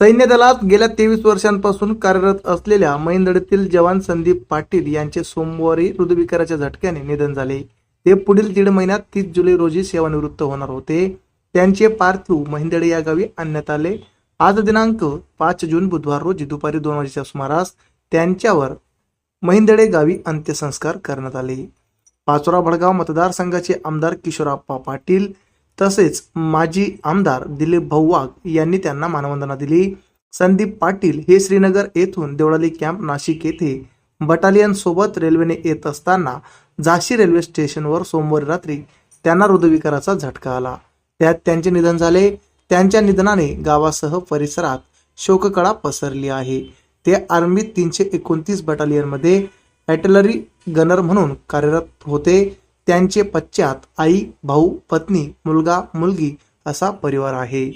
सैन्य दलात गेल्या तेवीस वर्षांपासून कार्यरत असलेल्या मैंदडतील जवान संदीप पाटील यांचे सोमवारी हृदयविकाराच्या झटक्याने निधन झाले. ते पुढील दीड महिन्यात तीस जुलै रोजी सेवानिवृत्त होणार होते. त्यांचे पार्थिव महिंदडे या गावी आणण्यात आले. आज दिनांक पाच जून बुधवार रोजी दुपारी दोन वाजेच्या सुमारास त्यांच्यावर महिंदडे गावी अंत्यसंस्कार करण्यात आले. पाचोरा भडगाव मतदारसंघाचे आमदार किशोरप्पा पाटील तसेच माजी आमदार दिलीप भाऊ वाघ यांनी त्यांना मानवंदना दिली. संदीप पाटील हे श्रीनगर येथून देवळाली कॅम्प नाशिक येथे बटालियन सोबत रेल्वेने येत असताना झाशी रेल्वे स्टेशनवर सोमवारी रात्री त्यांना हृदयविकाराचा झटका आला. त्यात त्यांचे निधन झाले. त्यांच्या निधनाने गावासह परिसरात शोककळा पसरली आहे. ते आर्मी तीनशे एकोणतीस बटालियनमध्ये ॲटलरी गनर म्हणून कार्यरत होते. त्यांचे पश्चात आई भाऊ पत्नी मुलगा मुलगी असा परिवार आहे.